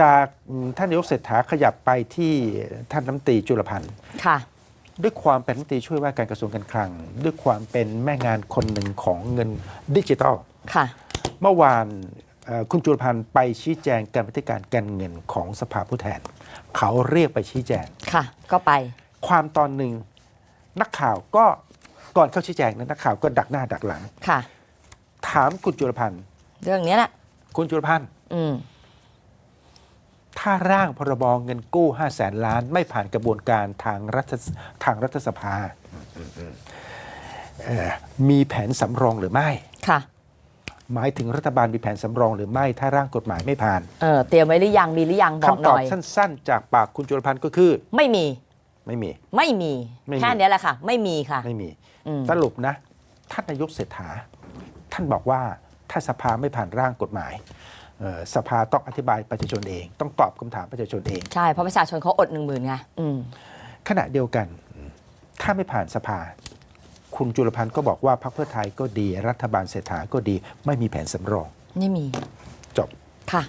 จากอืมท่านนายกเศรษฐาขยับไปที่ท่านน้ำตรีจุลพันธ์ค่ะ ด้วยความเป็นรัฐมนตรีช่วยว่าการกระทรวงการคลัง ด้วยความเป็นแม่งานคนหนึ่งของเงินดิจิทัลค่ะ เมื่อวานเอ่อคุณจุลพันธ์ไปชี้แจงการปฏิการการเงินของสภาผู้แทน เขาเรียกไปชี้แจงค่ะ ก็ไป ความตอนหนึ่งนักข่าวก็ก่อนเข้าชี้แจงนะนักข่าวก็ดักหน้าดักหลังค่ะ ถามคุณจุลพันธ์เรื่องนี้แหละคุณจุลพันธ์อืม ถ้าร่างพรบเงินกู้5 0 0แสนล้าน ไม่ผ่านกระบวนการทางรัฐทางรัฐสภาเอ่อมีแผนสำรองหรือไม่ ค่ะ หมายถึงรัฐบาลมีแผนสำรองหรือไม่ถ้าร่างกฎหมายไม่ผ่านเออเตรียมไว้หรือยังมีหรือยังบอกคำหตอน่บอย สั้น ๆ จากปากคุณจุลพันธ์ก็คือ ไม่มี ไม่มี ไม่มี ไม่มี แค่เนี้ยแหละค่ะ ไม่มีค่ะ ไม่มีอืม สรุปนะ ท่านนายกเศรษฐา ท่านบอกว่าถ้าสภาไม่ผ่านร่างกฎหมายเอ่อ สภาต้องอธิบายประชาชนเอง ต้องตอบคำถามประชาชนเอง ใช่ เพราะประชาชนเขาอดหนึ่งหมื่นไงอืมขณะเดียวกัน ถ้าไม่ผ่านสภา คุณจุลพันธ์ก็บอกว่าพรรคเพื่อไทยก็ดี รัฐบาลเศรษฐาก็ดี ไม่มีแผนสำรอง ไม่มี จบ ค่ะ